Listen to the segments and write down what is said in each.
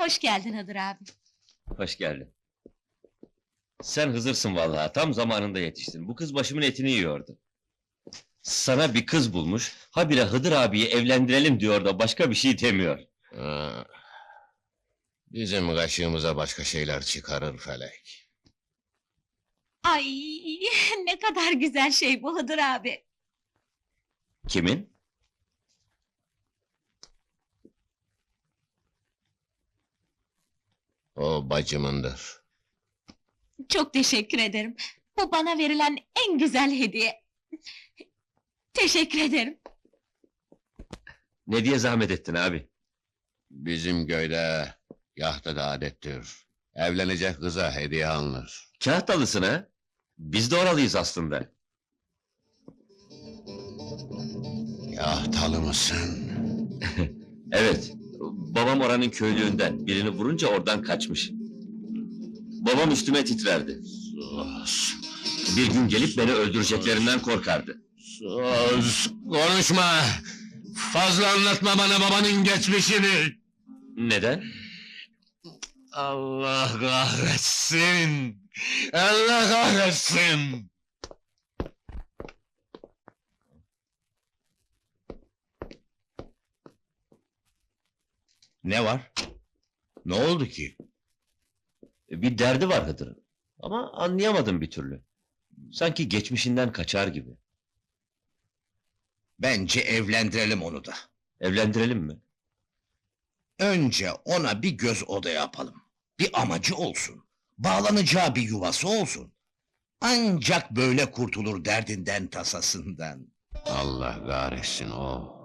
Hoş geldin Hıdır abi. Hoş geldin. Sen Hızır'sın vallahi, tam zamanında yetiştin. Bu kız başımın etini yiyordu. Sana bir kız bulmuş, habire Hıdır abiyi evlendirelim diyor da başka bir şey demiyor. Ha, Bizim kaşığımıza başka şeyler çıkarır felek. Ay ne kadar güzel şey bu Hıdır abi. Kimin? O bacımındır. Çok teşekkür ederim. Bu bana verilen en güzel hediye. Teşekkür ederim. Ne diye zahmet ettin abi? Bizim köyde yahtada adettir. Evlenecek kıza hediye alınır. Kahtalısın ha? Biz de oralıyız aslında. Yahtalı mısın? Evet, babam oranın köylüğünden. Birini vurunca oradan kaçmış. Babam üstüme titrerdi. Sus! Bir gün gelip beni öldüreceklerinden korkardı. Sus! Konuşma! Fazla anlatma bana babanın geçmişini! Neden? Allah kahretsin! Allah kahretsin! Ne var? Ne oldu ki? Bir derdi var Hıdır'ın. Ama anlayamadım bir türlü. Sanki geçmişinden kaçar gibi. Bence evlendirelim onu da. Evlendirelim mi? Önce ona bir göz oda yapalım. Bir amacı olsun. Bağlanacağı bir yuvası olsun. Ancak böyle kurtulur derdinden tasasından. Allah kahretsin o.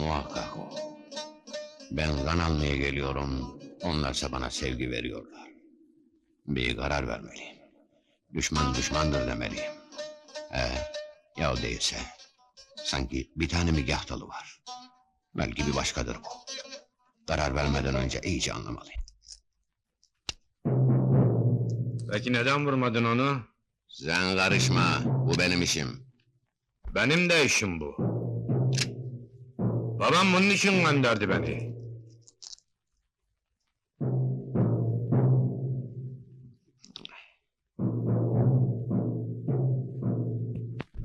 Muhakkak o. Ben kan almaya geliyorum. Onlarsa bana sevgi veriyorlar. Bir karar vermeliyim. Düşman düşmandır demeliyim. Ee, ya o değilse. Sanki bir tane migahtalı var. Belki bir başkadır bu. Karar vermeden önce iyice anlamalıyım. Peki neden vurmadın onu? Sen karışma. Bu benim işim. Benim de işim bu. Babam bunun için gönderdi beni.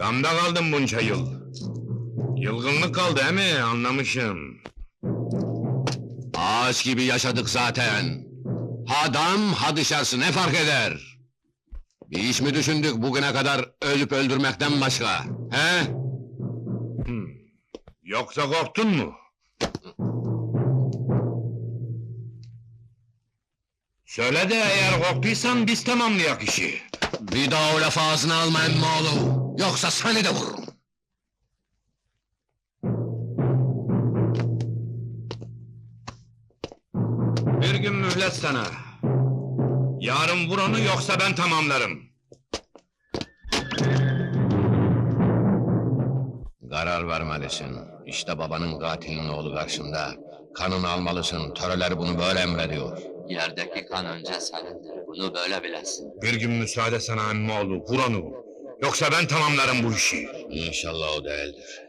Damda kaldım bunca yıl. Yılgınlık kaldı he mi? Anlamışım. Ağaç gibi yaşadık zaten. Ha dam ha dışarısı ne fark eder? Bir iş mi düşündük bugüne kadar ölüp öldürmekten başka? He? Hmm. Yoksa korktun mu? Söyle de eğer korktuysan biz tamamlayak işi. Bir daha o lafı ağzına alma emmoğlu. Yoksa seni de vururum. Bir gün mühlet sana. Yarın vur onu yoksa ben tamamlarım. Karar vermelisin. İşte babanın katilinin oğlu karşında. Kanını almalısın. Töreler bunu böyle emrediyor. Yerdeki kan önce senindir. Bunu böyle bilesin. Bir gün müsaade sana emmoğlu, vur onu. Yoksa ben tamamlarım bu işi. İnşallah o değildir.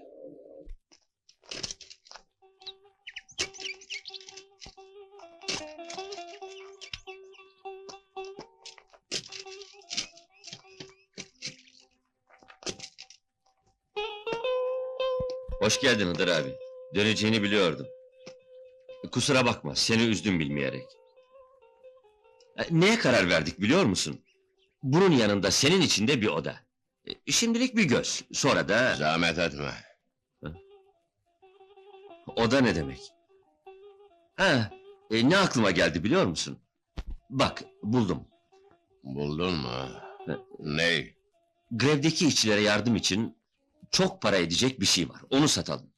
Hoş geldin Hıdır abi. Döneceğini biliyordum. Kusura bakma, seni üzdüm bilmeyerek. E, Neye karar verdik biliyor musun? Bunun yanında senin içinde bir oda. E, Şimdilik bir göz, sonra da... Zahmet etme. Oda ne demek? Ha, e, ne aklıma geldi biliyor musun? Bak, buldum. Buldun mu? Ne? Ney? Grevdeki işçilere yardım için çok para edecek bir şey var. Onu satalım.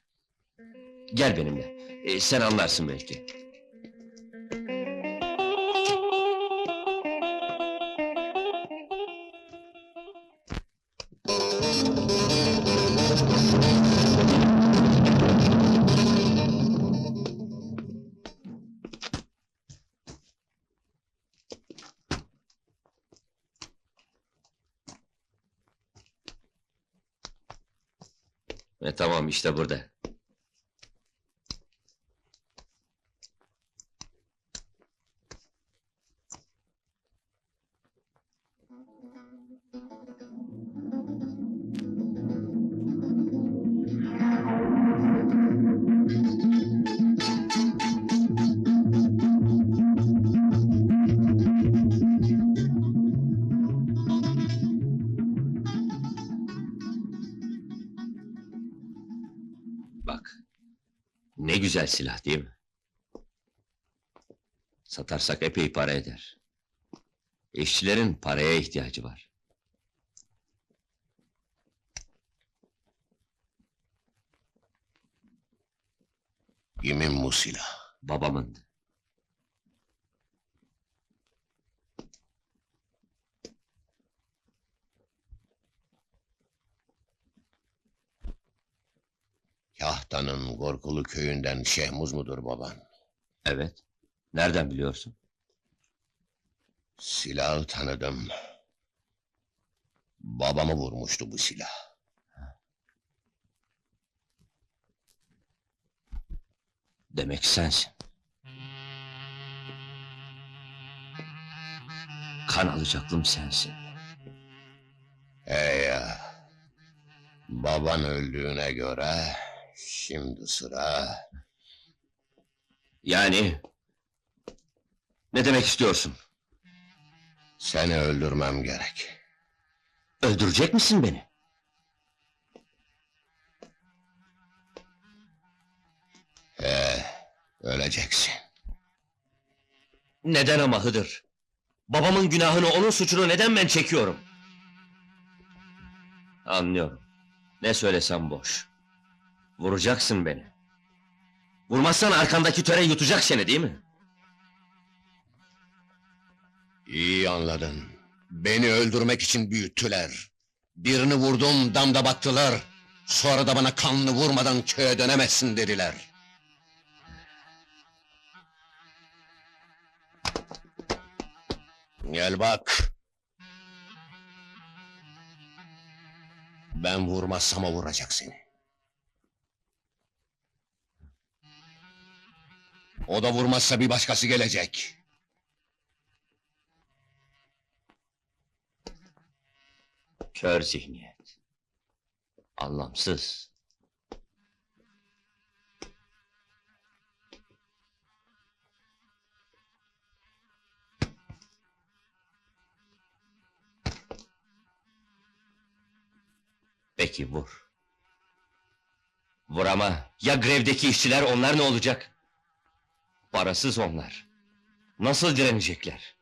Gel benimle. E, sen anlarsın belki. E, tamam işte burada. Güzel silah değil mi? Satarsak epey para eder. İşçilerin paraya ihtiyacı var. Kimin bu silah? Babamındı. Kahta'nın Korkulu köyünden Şehmuz mudur baban? Evet. Nereden biliyorsun? Silahı tanıdım. Babamı vurmuştu bu silah. Demek sensin. Kan alacaklım sensin. He ya. Baban öldüğüne göre şimdi sıra Yani... Ne demek istiyorsun? seni öldürmem gerek. Öldürecek misin beni? He, öleceksin. Neden ama Hıdır? Babamın günahını, onun suçunu neden ben çekiyorum? Anlıyorum. Ne söylesem boş. Vuracaksın beni. Vurmazsan arkandaki töre yutacak seni değil mi? İyi anladın. Beni öldürmek için büyüttüler. Birini vurdum, damda battılar. Sonra da bana kanlı vurmadan köye dönemezsin dediler. Gel bak. Ben vurmazsam o vuracak seni. O da vurmazsa bir başkası gelecek. Kör zihniyet. Anlamsız. Peki vur. Vur ama ya grevdeki işçiler onlar ne olacak? Parasız onlar. Nasıl direnecekler?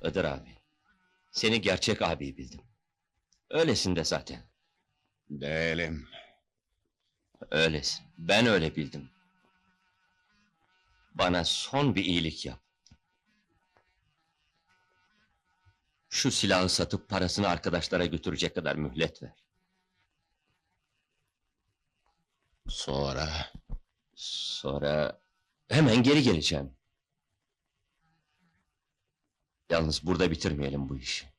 Öder abi. Seni gerçek abi bildim. Öylesin de zaten. Değilim. Öylesin. Ben öyle bildim. Bana son bir iyilik yap. Şu silahı satıp parasını arkadaşlara götürecek kadar mühlet ver. Sonra Sonra hemen geri geleceğim. Yalnız burada bitirmeyelim bu işi.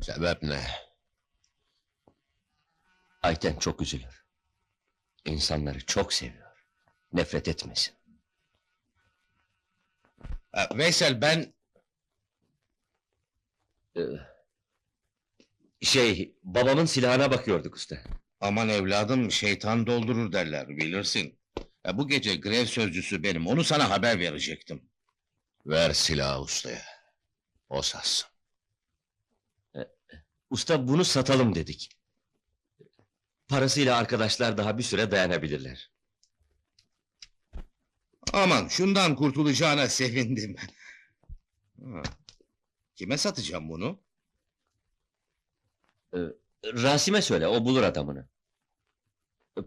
sebep ne? Ayten çok üzülür. İnsanları çok seviyor. Nefret etmesin. Ha, Veysel ben Ee, şey, babamın silahına bakıyorduk usta. aman evladım şeytan doldurur derler bilirsin. Ha, bu gece grev sözcüsü benim onu sana haber verecektim. Ver silahı ustaya. O satsın. Usta bunu satalım dedik. Parasıyla arkadaşlar daha bir süre dayanabilirler. Aman şundan kurtulacağına sevindim. Ha, Kime satacağım bunu? Rasim'e söyle, o bulur adamını.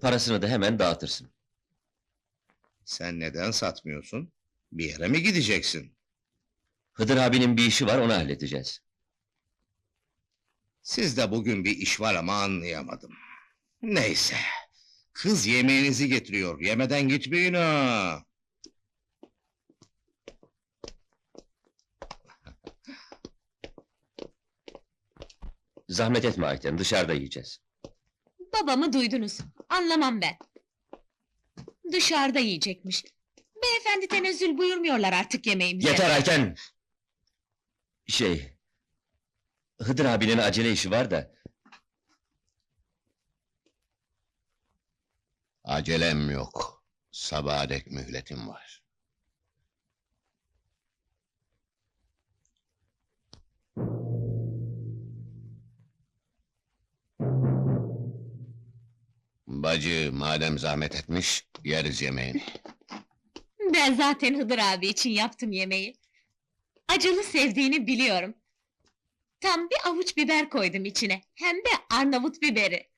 Parasını da hemen dağıtırsın. Sen neden satmıyorsun? Bir yere mi gideceksin? Hıdır abinin bir işi var, onu halledeceğiz. Sizde bugün bir iş var ama anlayamadım. Neyse. Kız yemeğinizi getiriyor. Yemeden gitmeyin ha. Zahmet etme Ayten, dışarıda yiyeceğiz. Babamı duydunuz. Anlamam ben. Dışarıda yiyecekmiş. Beyefendi tenezzül buyurmuyorlar artık yemeğimize. Yeter Ayten! Şey... Hıdır abinin acele işi var da... Acelem yok. Sabaha dek mühletim var. Bacı madem zahmet etmiş, yeriz yemeğini. Ben zaten Hıdır abi için yaptım yemeği. Acılı sevdiğini biliyorum. Tam bir avuç biber koydum içine. Hem de Arnavut biberi.